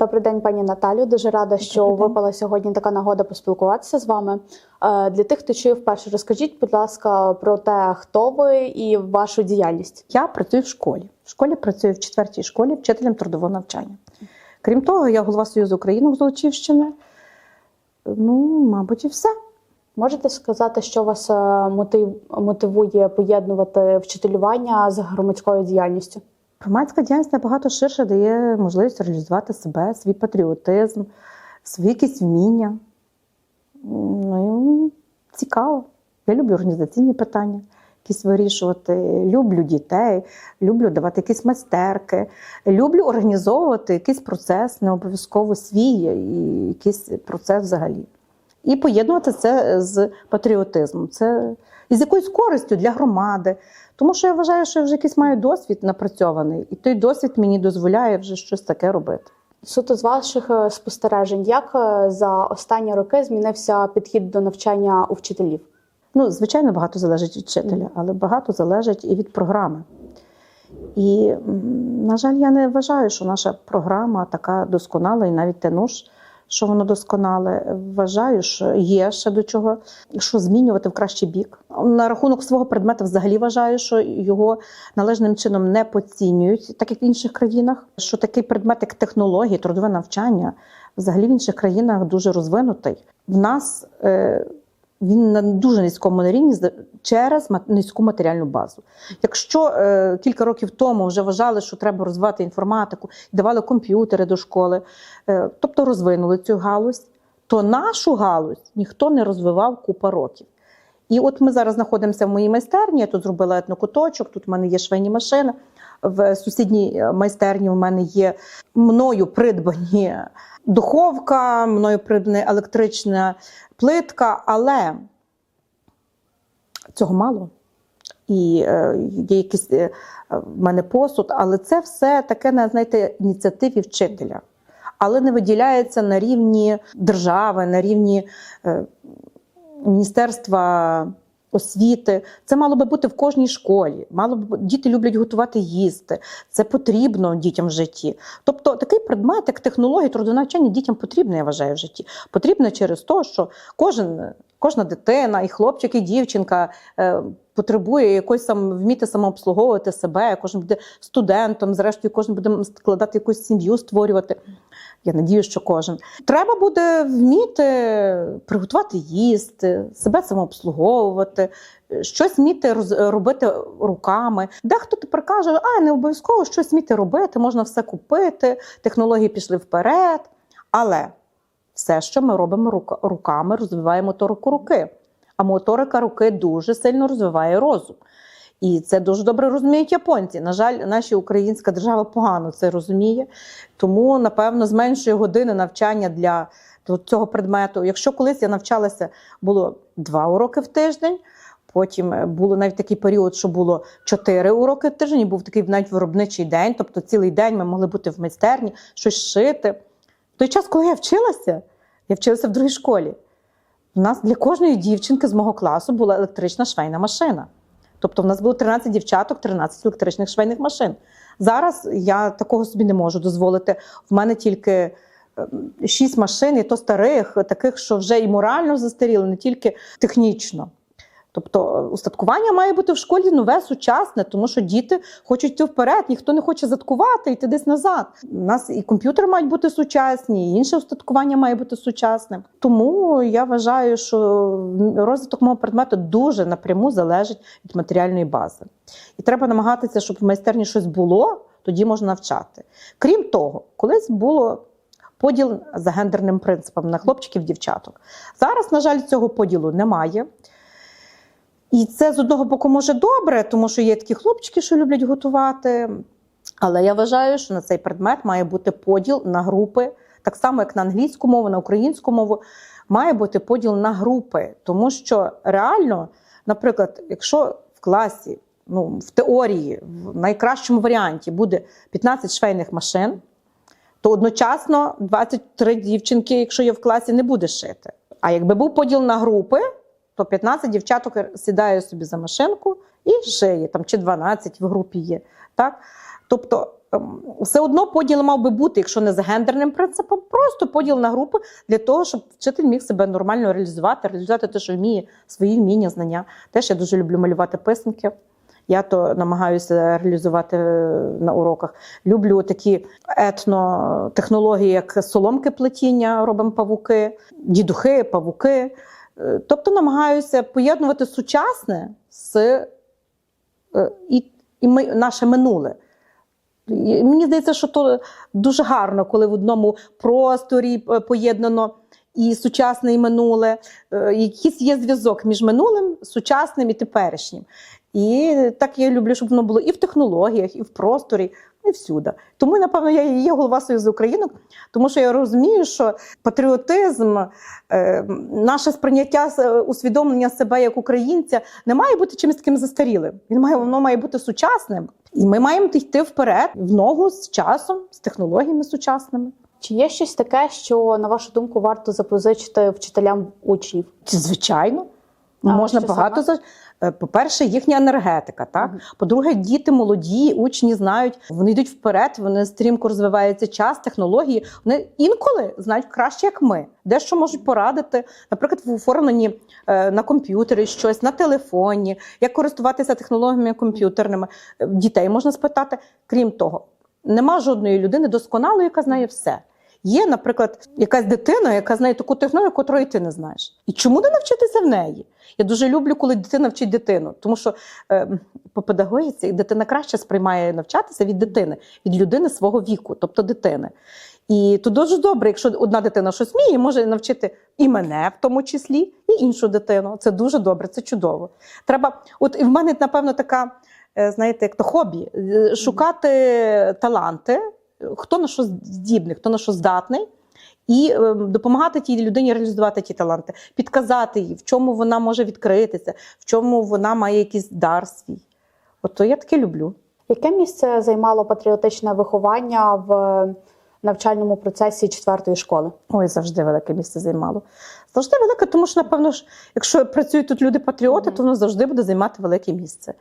Добрий день, пані Наталю. Дуже рада, що Добрий день. випала сьогодні така нагода поспілкуватися з вами. Е, Для тих, хто чує вперше, розкажіть, будь ласка, про те, хто ви і вашу діяльність. Я працюю в школі. В школі працюю в четвертій школі вчителем трудового навчання. Крім того, я голова Союзу Українок Золочівщини. Ну, мабуть, і все. Можете сказати, що вас е, мотивує поєднувати вчителювання з громадською діяльністю? Громадська діяльність набагато ширше дає можливість реалізувати себе, свій патріотизм, свої якісь вміння. Ну, цікаво. Я люблю організаційні питання, якісь вирішувати. Люблю дітей, люблю давати якісь майстерки, люблю організовувати якийсь процес, не обов'язково свій, і якийсь процес взагалі. І поєднувати це з патріотизмом, це і з якоюсь користю для громади. Тому що я вважаю, що я вже якийсь маю досвід напрацьований, і той досвід мені дозволяє вже щось таке робити. Суто з ваших е, спостережень, як е, за останні роки змінився підхід до навчання у вчителів? Ну, звичайно, багато залежить від вчителя, але багато залежить і від програми. І, на жаль, я не вважаю, що наша програма така досконала, і навіть те НУШ, що воно досконале. Вважаю, що є ще до чого, що змінювати в кращий бік. На рахунок свого предмета взагалі вважаю, що його належним чином не поцінюють, так як в інших країнах. Що такий предмет, як технології, трудове навчання, взагалі в інших країнах дуже розвинутий. В нас е, він на дуже низькому рівні через низьку матеріальну базу. Якщо е, кілька років тому вже вважали, що треба розвивати інформатику, давали комп'ютери до школи, е, тобто розвинули цю галузь, то нашу галузь ніхто не розвивав купа років. І от ми зараз знаходимося в моїй майстерні. Я тут зробила етнокуточок, тут в мене є швейні машини. В сусідній е, майстерні в мене є мною придбані духовка, мною придбана електрична плитка, але цього мало. І е, є якийсь е, в мене посуд, але це все таке на знаєте, ініціативі вчителя. Але не виділяється на рівні держави, на рівні е, Міністерства освіти. Це мало би бути в кожній школі. Мало б діти люблять готувати їсти. Це потрібно дітям в житті. Тобто такий предмет, як технології трудонавчання, дітям потрібно, я вважаю, в житті. Потрібно через те, що кожен, кожна дитина, і хлопчик, і дівчинка е, потребує якось сам вміти самообслуговувати себе. Кожен буде студентом, зрештою, кожен буде складати якусь сім'ю, створювати. Я надію, що кожен. Треба буде вміти приготувати їсти, себе самообслуговувати, щось вміти робити руками. Дехто тепер каже, а не обов'язково щось вміти робити, можна все купити, технології пішли вперед. Але все, що ми робимо рука- руками, розвиває моторику руки. А моторика руки дуже сильно розвиває розум. І це дуже добре розуміють японці. На жаль, наша українська держава погано це розуміє, тому напевно зменшує години навчання для цього предмету. Якщо колись я навчалася, було два уроки в тиждень. Потім е, було навіть такий період, що було чотири уроки в тиждень, був такий навіть виробничий день, тобто цілий день ми могли бути в майстерні, щось шити. В той час, коли я вчилася, я вчилася в другій школі. У нас для кожної дівчинки з мого класу була електрична швейна машина. Тобто в нас було 13 дівчаток, 13 електричних швейних машин. Зараз я такого собі не можу дозволити. В мене тільки шість машин, і то старих, таких, що вже і морально застаріли, не тільки технічно. Тобто е, устаткування має бути в школі нове, сучасне, тому що діти хочуть йти вперед, ніхто не хоче заткувати, йти десь назад. У нас і комп'ютери мають бути сучасні, і інше устаткування має бути сучасним. Тому я вважаю, що розвиток мого предмету дуже напряму залежить від матеріальної бази. І треба намагатися, щоб в майстерні щось було, тоді можна навчати. Крім того, колись було. Поділ за гендерним принципом на хлопчиків дівчаток. Зараз, на жаль, цього поділу немає. І це з одного боку може добре, тому що є такі хлопчики, що люблять готувати. Але я вважаю, що на цей предмет має бути поділ на групи, так само, як на англійську мову, на українську мову, має бути поділ на групи. Тому що реально, наприклад, якщо в класі, ну, в теорії, в найкращому варіанті буде 15 швейних машин, то одночасно 23 дівчинки, якщо є в класі, не буде шити. А якби був поділ на групи, то 15 дівчаток сідає собі за машинку і шиє, там, чи 12 в групі є. Так? Тобто ем, все одно поділ мав би бути, якщо не за гендерним принципом, просто поділ на групи для того, щоб вчитель міг себе нормально реалізувати, реалізувати те, що вміє, свої вміння, знання. Теж я дуже люблю малювати писанки. Я то намагаюся реалізувати е, на уроках. Люблю такі етнотехнології, як соломки плетіння, робимо павуки, дідухи, павуки. Е, Тобто намагаюся поєднувати сучасне з е, і, і ми, наше минуле. І Мені здається, що то дуже гарно, коли в одному просторі е, поєднано і сучасне, і минуле. Якийсь є зв'язок між минулим, сучасним і теперішнім. І так я люблю, щоб воно було і в технологіях, і в просторі, і всюди. Тому, напевно, я є голова Союзу Українок, тому що я розумію, що патріотизм, е, наше сприйняття е, усвідомлення себе як українця не має бути чимось таким застарілим. Він має воно має бути сучасним. І ми маємо йти вперед в ногу з часом, з технологіями сучасними. Чи є щось таке, що на вашу думку варто запозичити вчителям учнів? Звичайно. А Можна багато за. Е, По-перше, їхня енергетика. Так? По-друге, діти молоді, учні знають, вони йдуть вперед, вони стрімко розвиваються час, технології. Вони інколи знають краще, як ми. Дещо можуть порадити, наприклад, в оформленні е, на комп'ютері щось, на телефоні, як користуватися технологіями комп'ютерними. Е, Дітей можна спитати. Крім того, нема жодної людини досконалої, яка знає все. Є, наприклад, якась дитина, яка знає таку технологію, котрої ти не знаєш. І чому не навчитися в неї? Я дуже люблю, коли дитина вчить дитину, тому що е, по педагогіці дитина краще сприймає навчатися від дитини, від людини свого віку, тобто дитини. І то дуже добре, якщо одна дитина щось вміє, може навчити і мене, в тому числі, і іншу дитину. Це дуже добре, це чудово. Треба, от і в мене, напевно, така, е, знаєте, як то хобі е, шукати таланти, хто на що здібний, хто на що здатний. І е, допомагати тій людині реалізувати ті таланти, підказати їй, в чому вона може відкритися, в чому вона має якийсь дар свій. От то я таке люблю. Яке місце займало патріотичне виховання в навчальному процесі четвертої школи? Ой, завжди велике місце займало. Завжди велике, тому що, напевно, ж, якщо працюють тут люди-патріоти, Мгм. то воно завжди буде займати велике місце.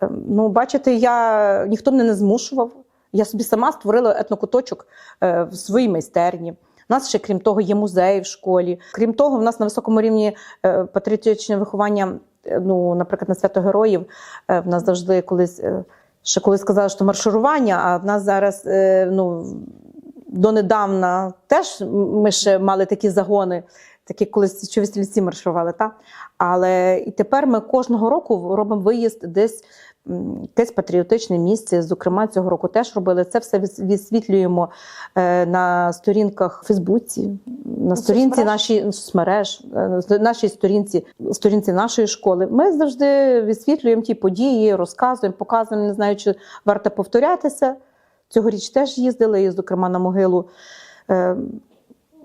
Ем, Ну, бачите, я ніхто мене не змушував. Я собі сама створила етнокуточок е, в своїй майстерні. У нас ще, крім того, є музей в школі. Крім того, в нас на високому рівні е, патріотичне виховання, е, ну, наприклад, на свято героїв, в нас завжди колись. Ще коли сказали, що марширування, а в нас зараз ну, донедавна теж ми ще мали такі загони, такі колись що стрільці марширували. Та? Але і тепер ми кожного року робимо виїзд десь якесь патріотичне місце. Зокрема, цього року теж робили. Це все висвітлюємо е, на сторінках в Фейсбуці, на сторінці нашій соцмереж, е, на нашій сторінці, сторінці нашої школи. Ми завжди висвітлюємо ті події, розказуємо, показуємо. Не знаю, чи варто повторятися. Цьогоріч теж їздили, і, зокрема, на могилу е,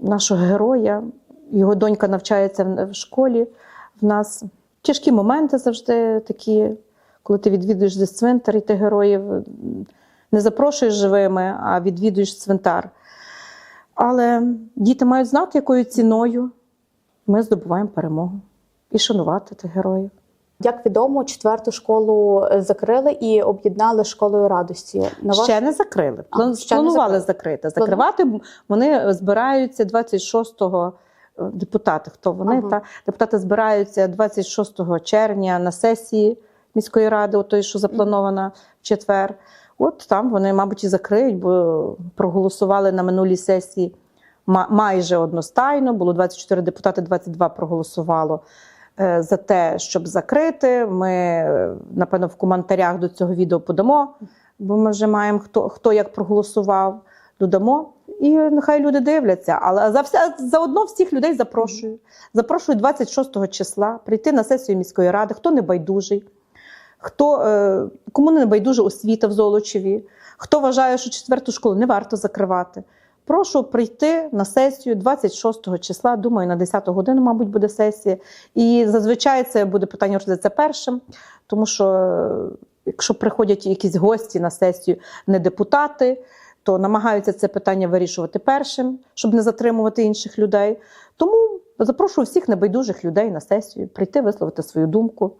нашого героя. Його донька навчається в школі. В нас тяжкі моменти завжди такі, коли ти відвідуєш десь цвинтар, і ти героїв не запрошуєш живими, а відвідуєш цвинтар. Але діти мають знати, якою ціною ми здобуваємо перемогу і шанувати тих героїв. Як відомо, четверту школу е, закрили і об'єднали школою радості. На ваш- Ще не закрили. А, не Планували закрили. закрити. Закривати вони збираються 26-го. Депутати, хто вони Ага. та депутати збираються 26 червня на сесії міської ради, от той, що запланована в четвер. От там вони, мабуть, і закриють, бо проголосували на минулій сесії майже одностайно. Було 24 депутати, 22 проголосувало е, за те, щоб закрити. Ми, е, напевно, в коментарях до цього відео подамо, бо ми вже маємо хто, хто як проголосував, додамо. І нехай люди дивляться. Але за все заодно всіх людей запрошую. Запрошую 26 числа прийти на сесію міської ради, хто не байдужий, хто, е, кому не байдужа освіта в Золочеві, хто вважає, що четверту школу не варто закривати. Прошу прийти на сесію 26 числа. Думаю, на 10 годину, мабуть, буде сесія. І зазвичай це буде питання розглядатися першим, тому що е, якщо приходять якісь гості на сесію, не депутати, то намагаються це питання вирішувати першим, щоб не затримувати інших людей. Тому запрошую всіх небайдужих людей на сесію прийти, висловити свою думку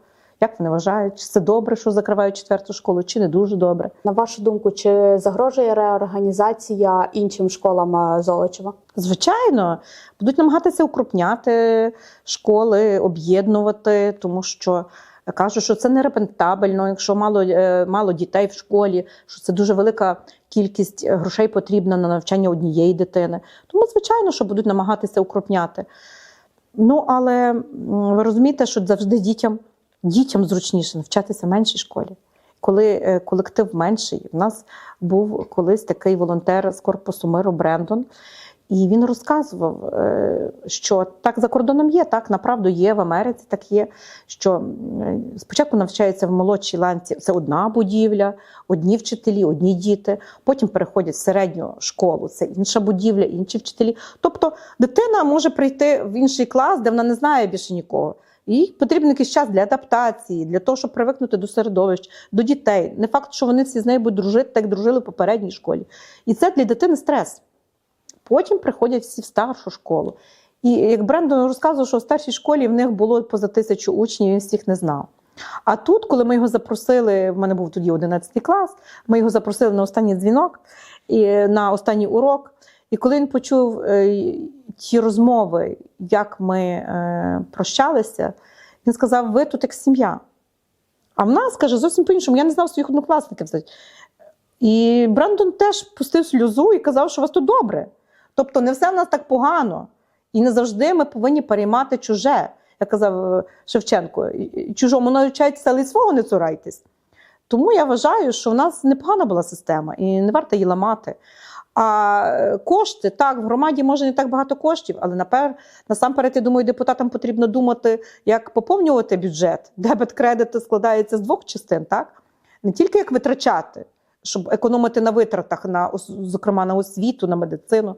Як вони вважають, чи це добре, що закривають четверту школу, чи не дуже добре? На вашу думку, чи загрожує реорганізація іншим школам е, Золочева? Звичайно, будуть намагатися укрупняти школи, об'єднувати, тому що кажуть, що це не рентабельно, якщо мало, е, мало дітей в школі, що це дуже велика кількість грошей потрібна на навчання однієї дитини. Тому, звичайно, що будуть намагатися укрупняти. Ну, але ви розумієте, що завжди дітям, дітям зручніше навчатися в меншій школі. Коли е, колектив менший, у нас був колись такий волонтер з корпусу миру Брендон, і він розказував, е, що так за кордоном є, так направду є в Америці. Так є, що е, спочатку навчаються в молодшій ланці це одна будівля, одні вчителі, одні діти. Потім переходять в середню школу, це інша будівля, інші вчителі. Тобто дитина може прийти в інший клас, де вона не знає більше нікого. Їй потрібен якийсь час для адаптації, для того, щоб привикнути до середовищ, до дітей. Не факт, що вони всі з нею будуть дружити, так дружили в попередній школі. І це для дитини стрес. Потім приходять всі в старшу школу. І як Брендон розказував, що в старшій школі в них було поза тисячу учнів, він всіх не знав. А тут, коли ми його запросили, в мене був тоді 11 клас, ми його запросили на останній дзвінок і на останній урок. І коли він почув е, ті розмови, як ми е, прощалися, він сказав: ви тут як сім'я. А в нас каже зовсім по-іншому. Я не знав своїх однокласників. І Брендон теж пустив сльозу і казав, що у вас тут добре. Тобто не все в нас так погано. І не завжди ми повинні переймати чуже. Як казав е, Шевченко, чужому навчайтеся, але свого не цурайтесь. Тому я вважаю, що в нас непогана була система і не варто її ламати. А е, кошти, так, в громаді може не так багато коштів, але напер, насамперед, я думаю, депутатам потрібно думати, як поповнювати бюджет. Дебет кредит складається з двох частин, так? Не тільки як витрачати, щоб економити на витратах, на, зокрема на освіту, на медицину,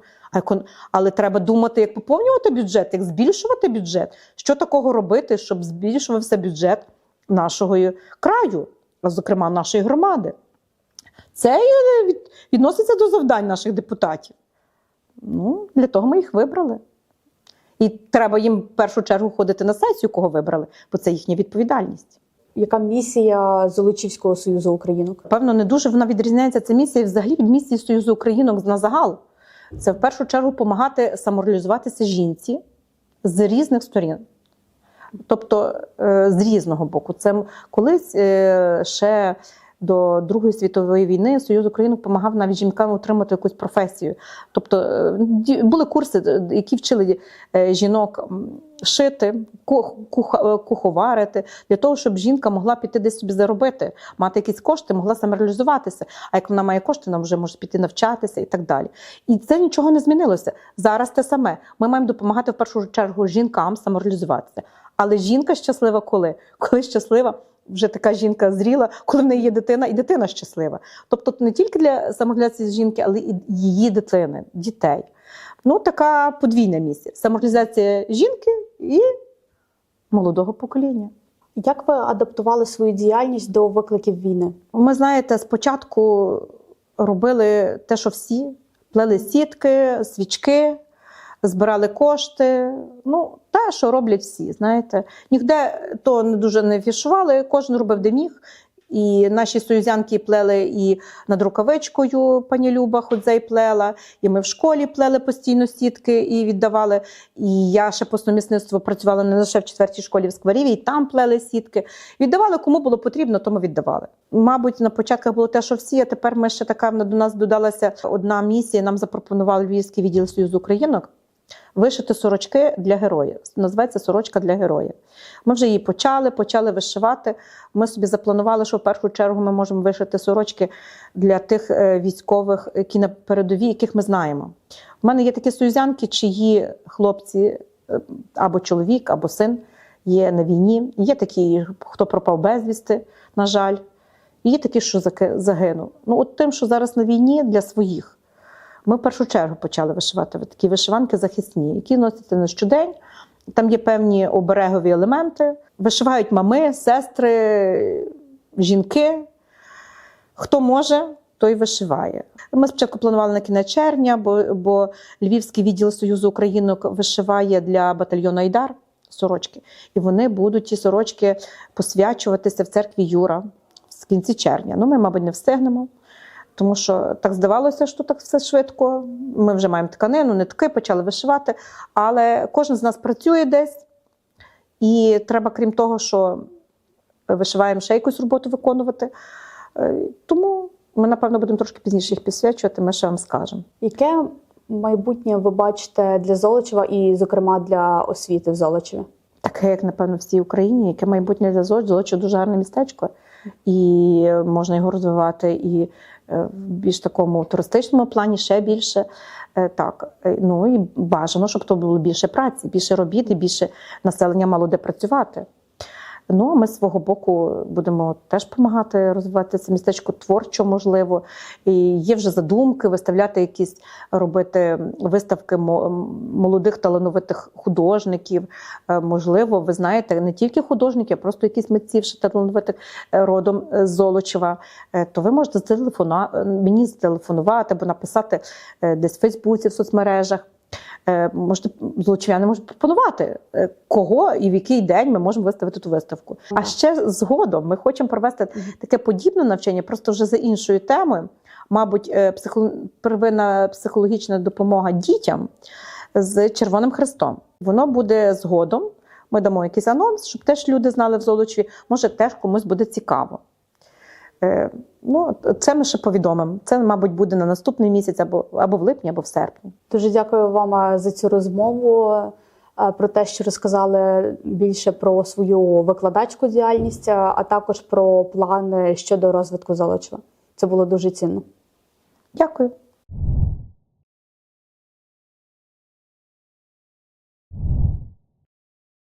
але треба думати, як поповнювати бюджет, як збільшувати бюджет. Що такого робити, щоб збільшувався бюджет нашого краю, зокрема нашої громади. Це е, відноситься до завдань наших депутатів. Ну, для того ми їх вибрали. І треба їм в першу чергу ходити на сесію, кого вибрали, бо це їхня відповідальність. Яка місія Золочівського союзу українок? Певно, не дуже вона відрізняється ця місія взагалі від місії Союзу Українок на загал. Це в першу чергу допомагати самореалізуватися жінці з різних сторін. Тобто е, з різного боку. Це колись е, ще до Другої світової війни Союз Українок допомагав навіть жінкам отримати якусь професію. Тобто е, були курси, е, які вчили е, жінок шити, кух- куховарити, для того, щоб жінка могла піти десь собі заробити, мати якісь кошти, могла самореалізуватися. А як вона має кошти, вона вже може піти навчатися і так далі. І це нічого не змінилося. Зараз те саме. Ми маємо допомагати в першу чергу жінкам самореалізуватися. Але жінка щаслива коли? Коли щаслива, вже така жінка зріла, коли в неї є дитина, і дитина щаслива. Тобто не тільки для самореалізації жінки, але і її дитини, дітей. Ну, така подвійна місія: самореалізація жінки і молодого покоління. Як ви адаптували свою діяльність до викликів війни? Ми знаєте, спочатку робили те, що всі: плели сітки, свічки, збирали кошти. Ну, те, що роблять всі. Знаєте, ніде то не дуже не фішували, кожен робив де міг. І наші союзянки плели і над рукавичкою пані Люба Ходзей плела, і ми в школі плели постійно сітки і віддавали. І я ще по сумісництву працювала не лише в четвертій школі в Скваріві, і там плели сітки. Віддавали кому було потрібно, тому віддавали. Мабуть, на початках було те, що всі, а тепер ми ще така до нас додалася одна місія. Нам запропонував Львівський відділ Союзу Українок вишити сорочки для героїв. Називається сорочка для героїв. Ми вже її почали, почали вишивати. Ми собі запланували, що в першу чергу ми можемо вишити сорочки для тих е, військових, які на передовій, яких ми знаємо. У мене є такі союзянки, чиї хлопці е, або чоловік, або син є на війні. Є такі, хто пропав безвісти, на жаль. І Є такі, що загинув. Ну, от тим, що зараз на війні для своїх. Ми в першу чергу почали вишивати такі вишиванки захисні, які носяться на щодень. Там є певні оберегові елементи. Вишивають мами, сестри, жінки. Хто може, той вишиває. Ми спочатку планували на кінець червня, бо, бо Львівський відділ Союзу Українок вишиває для батальйону Айдар сорочки. І вони будуть ті сорочки посвячуватися в церкві Юра в кінці червня. Ну, ми, мабуть, не встигнемо. Тому що так здавалося, що так все швидко. Ми вже маємо тканину, нитки, почали вишивати. Але кожен з нас працює десь, і треба, крім того, що вишиваємо ще якусь роботу виконувати. Е, Тому ми, напевно, будемо трошки пізніше їх підсвячувати, ми ще вам скажемо. Яке майбутнє ви бачите для Золочева і, зокрема, для освіти в Золочеві? Таке, як, напевно, в цій Україні, яке майбутнє для Золочі. Золочі дуже гарне містечко, і можна його розвивати і е, в більш такому туристичному плані, ще більше. Е, Так, е, ну і бажано, щоб то було більше праці, більше робіт і більше населення мало де працювати. Ну, а ми з свого боку будемо теж допомагати розвивати це містечко творчо, можливо. І є вже задумки виставляти якісь, робити виставки мо- молодих талановитих художників. Е, Можливо, ви знаєте, не тільки художників, а просто якісь митців ще талановитих е, родом е, з Золочева. То ви можете зателефона- мені зателефонувати або написати десь в Фейсбуці, в соцмережах. Е, Можете злочиняни можуть пропонувати, е, кого і в який день ми можемо виставити ту виставку. А ще згодом ми хочемо провести таке подібне навчання, просто вже за іншою темою. Мабуть, е, психо... первинна психологічна допомога дітям з Червоним Хрестом. Воно буде згодом. Ми дамо якийсь анонс, щоб теж люди знали в Золочеві. Може, теж комусь буде цікаво. Е, Ну, це ми ще повідомимо. Це, мабуть, буде на наступний місяць або, або в липні, або в серпні. Дуже дякую вам е, за цю розмову, е, про те, що розказали більше про свою викладацьку діяльність, а також про плани щодо розвитку Золочева. Це було дуже цінно. Дякую.